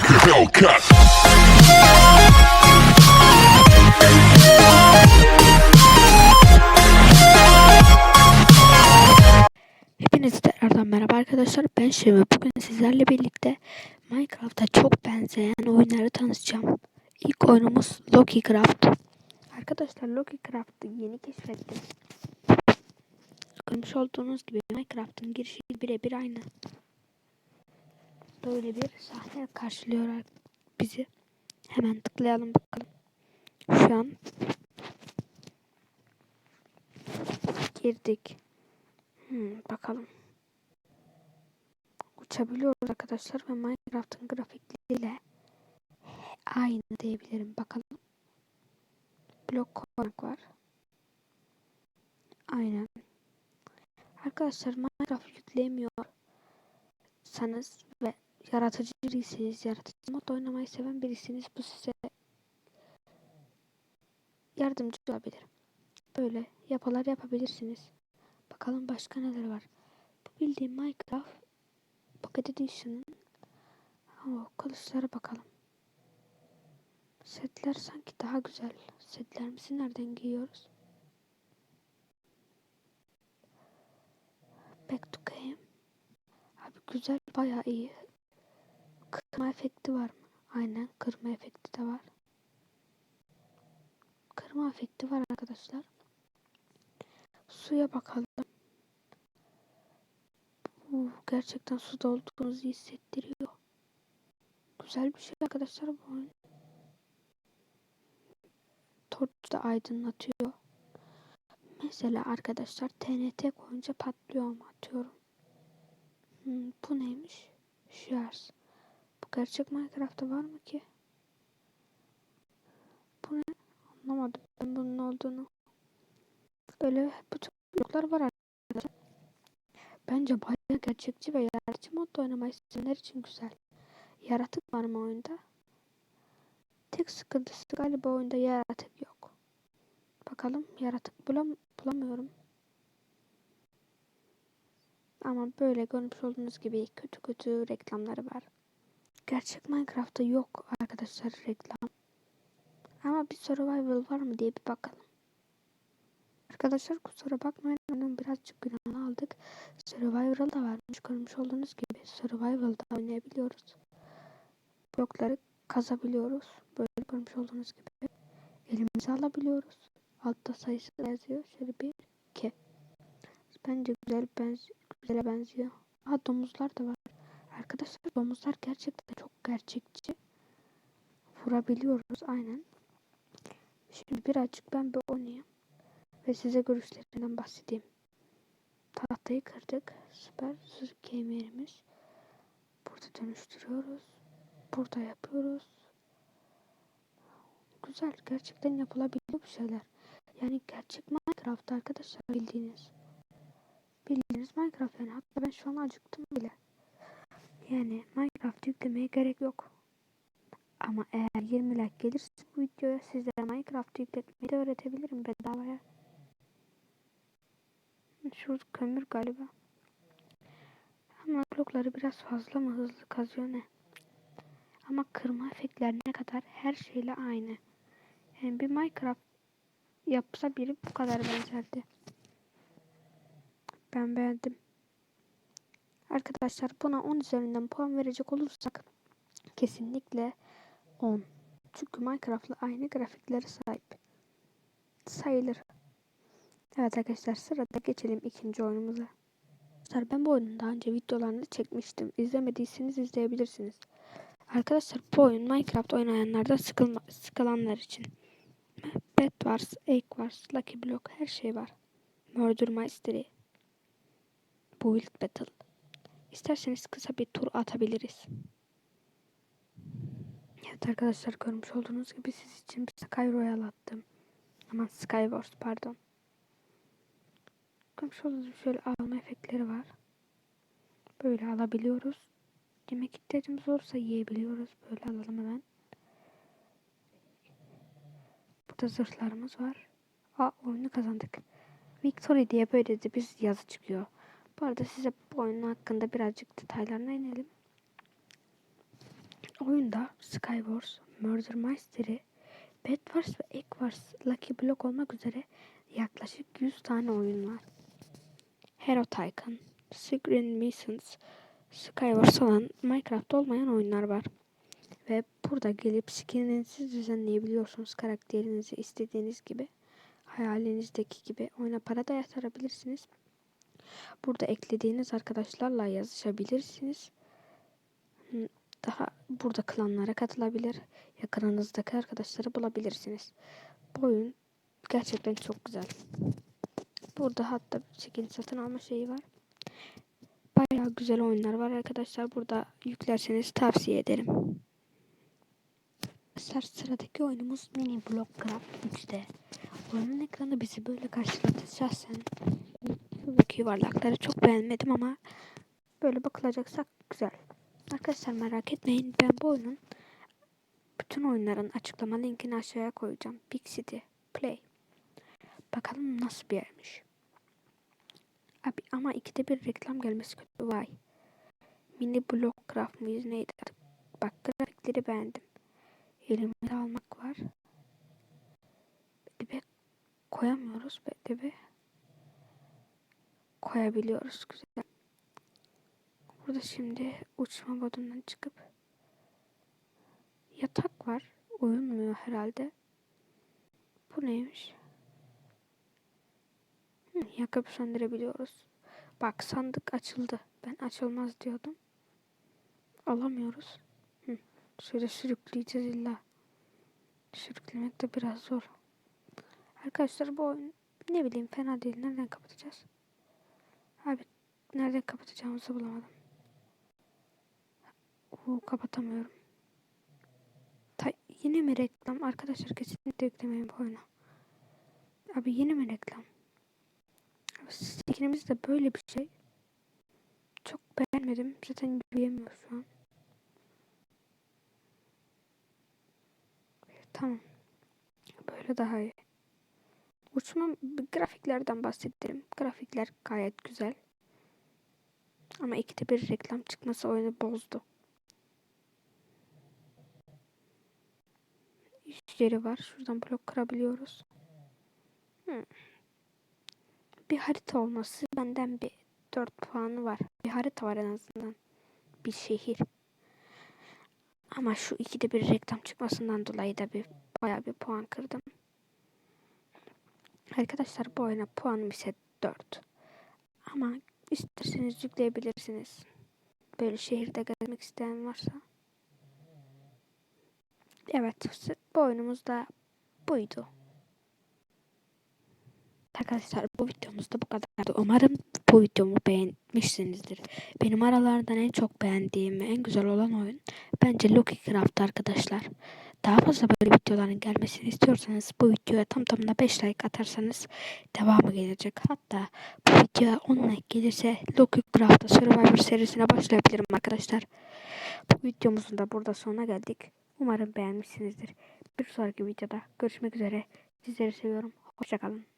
like a Hellcat. Hepinize tekrardan merhaba arkadaşlar. Ben Şevve. Bugün sizlerle birlikte Minecraft'a çok benzeyen oyunları tanıtacağım. İlk oyunumuz Loki Craft. Arkadaşlar Loki Craft'ı yeni keşfettim. Görmüş olduğunuz gibi Minecraft'ın girişi birebir aynı. Böyle bir sahne karşılıyor bizi. Hemen tıklayalım bakalım. Şu an girdik. Hmm, bakalım. Uçabiliyoruz arkadaşlar ve Minecraft'ın grafikleriyle aynı diyebilirim. Bakalım. Blok koymak var. Aynen. Arkadaşlar Minecraft yükleyemiyorsanız yaratıcı biriyseniz, yaratıcı mod oynamayı seven birisiniz bu size yardımcı olabilir. Böyle yapılar yapabilirsiniz. Bakalım başka neler var. Bu bildiğim Minecraft Pocket Edition'ın o kılıçlara bakalım. Setler sanki daha güzel. Setlerimizi nereden giyiyoruz? Back to game. Abi güzel bayağı iyi. Kırma efekti var mı? Aynen kırma efekti de var. Kırma efekti var arkadaşlar. Suya bakalım. Uh, gerçekten suda olduğunuzu hissettiriyor. Güzel bir şey arkadaşlar bu oyun. Torch da aydınlatıyor. Mesela arkadaşlar TNT koyunca patlıyor mu atıyorum. Hmm, bu neymiş? Shears. Bu gerçek Minecraft'ta var mı ki? Bu ne? Anlamadım ben bunun olduğunu. Böyle bütün bloklar var arkadaşlar. Bence bayağı gerçekçi ve yaratıcı modda oynamayı isteyenler için güzel. Yaratık var mı oyunda? Tek sıkıntısı galiba oyunda yaratık yok. Bakalım yaratık bulam bulamıyorum. Ama böyle görmüş olduğunuz gibi kötü kötü reklamları var. Gerçek Minecraft'ta yok arkadaşlar reklam. Ama bir survival var mı diye bir bakalım. Arkadaşlar kusura bakmayın birazcık günahını aldık. Survival da varmış görmüş olduğunuz gibi Survival'da oynayabiliyoruz. Blokları kazabiliyoruz. Böyle görmüş olduğunuz gibi. Elimize alabiliyoruz. Altta sayısı yazıyor. Şöyle bir, iki. Bence güzel benz güzele benziyor. Aa domuzlar da var. Domuzlar gerçekten çok gerçekçi. Vurabiliyoruz aynen. Şimdi birazcık ben bir oynayayım ve size görüşlerinden bahsedeyim. Tahtayı kırdık. Süper sürü kemerimiz. Burada dönüştürüyoruz. Burada yapıyoruz. Güzel. Gerçekten yapılabiliyor bu şeyler. Yani gerçek Minecraft arkadaşlar bildiğiniz. Bildiğiniz Minecraft yani. Hatta ben şu an acıktım bile. Yani Minecraft yüklemeye gerek yok. Ama eğer 20 like gelirse bu videoya sizlere Minecraft yükletmeyi de öğretebilirim bedavaya. Şu kömür galiba. Ama blokları biraz fazla mı hızlı kazıyor ne? Ama kırma efektler ne kadar her şeyle aynı. Yani bir Minecraft yapsa biri bu kadar benzerdi. Ben beğendim. Arkadaşlar buna 10 üzerinden puan verecek olursak kesinlikle 10. Çünkü Minecraft'la aynı grafiklere sahip. Sayılır. Evet arkadaşlar sırada geçelim ikinci oyunumuza. Arkadaşlar ben bu oyunun daha önce videolarını çekmiştim. İzlemediyseniz izleyebilirsiniz. Arkadaşlar bu oyun Minecraft oynayanlarda sıkılma, sıkılanlar için. Bed Wars, Egg Wars, Lucky Block her şey var. Murder Mystery. Build Battle. İsterseniz kısa bir tur atabiliriz. Evet arkadaşlar görmüş olduğunuz gibi siz için bir Sky Royale attım. Aman Sky Wars pardon. Görmüş olduğunuz gibi şöyle alma efektleri var. Böyle alabiliyoruz. Yemek ihtiyacımız olursa yiyebiliyoruz. Böyle alalım hemen. Burada zırhlarımız var. Aa oyunu kazandık. Victory diye böyle de bir yazı çıkıyor. Bu arada size bu oyunun hakkında birazcık detaylarına inelim. oyunda Skywars, Murder Mystery, Bed Wars ve Egg Wars, Lucky Block olmak üzere yaklaşık 100 tane oyun var. Hero Tycoon, Secret Missions, Skywars olan Minecraft olmayan oyunlar var. Ve burada gelip skininizi düzenleyebiliyorsunuz karakterinizi istediğiniz gibi. Hayalinizdeki gibi oyuna para da yatırabilirsiniz. Burada eklediğiniz arkadaşlarla yazışabilirsiniz. Daha burada klanlara katılabilir. Yakınınızdaki arkadaşları bulabilirsiniz. Bu oyun gerçekten çok güzel. Burada hatta skin satın alma şeyi var. Bayağı güzel oyunlar var arkadaşlar. Burada yüklerseniz tavsiye ederim. Arkadaşlar sıradaki oyunumuz Mini Block Craft 3'te. Oyunun ekranı bizi böyle karşıladı. Şahsen şuradaki yuvarlakları çok beğenmedim ama böyle bakılacaksa güzel. Arkadaşlar merak etmeyin ben bu oyunun bütün oyunların açıklama linkini aşağıya koyacağım. Big City Play. Bakalım nasıl bir yermiş. Abi ama ikide bir reklam gelmesi kötü. Vay. Mini Block Craft mıyız neydi? Bak grafikleri beğendim. Elimde almak var. Dibe koyamıyoruz. Dibe koyabiliyoruz. Güzel. Burada şimdi uçma modundan çıkıp yatak var. Uyumuyor herhalde. Bu neymiş? Hı, yakıp söndürebiliyoruz. Bak sandık açıldı. Ben açılmaz diyordum. Alamıyoruz. Hı, şöyle sürükleyeceğiz illa. Sürüklemek de biraz zor. Arkadaşlar bu oyun ne bileyim fena değil. Nereden kapatacağız? Abi nereden kapatacağımızı bulamadım. Oo, kapatamıyorum. Ta, yine mi reklam? Arkadaşlar kesinlikle yüklemeyin bu oyunu. Abi yine mi reklam? Skinimiz de böyle bir şey. Çok beğenmedim. Zaten yürüyemiyor şu an. Tamam. Böyle daha iyi. Uçma grafiklerden bahsedelim. Grafikler gayet güzel. Ama ikide bir reklam çıkması oyunu bozdu. İş var. Şuradan blok kırabiliyoruz. Hmm. Bir harita olması benden bir 4 puanı var. Bir harita var en azından. Bir şehir. Ama şu ikide bir reklam çıkmasından dolayı da bir bayağı bir puan kırdım. Arkadaşlar bu oyuna puanım ise 4. Ama isterseniz yükleyebilirsiniz. Böyle şehirde gezmek isteyen varsa. Evet bu oyunumuz da buydu. Arkadaşlar bu videomuz da bu kadardı. Umarım bu videomu beğenmişsinizdir. Benim aralardan en çok beğendiğim ve en güzel olan oyun bence Loki Craft arkadaşlar. Daha fazla böyle videoların gelmesini istiyorsanız bu videoya tam tamına 5 like atarsanız devamı gelecek. Hatta bu videoya 10 like gelirse Loki Craft'ta Survivor serisine başlayabilirim arkadaşlar. Bu videomuzun da burada sonuna geldik. Umarım beğenmişsinizdir. Bir sonraki videoda görüşmek üzere. Sizleri seviyorum. Hoşçakalın.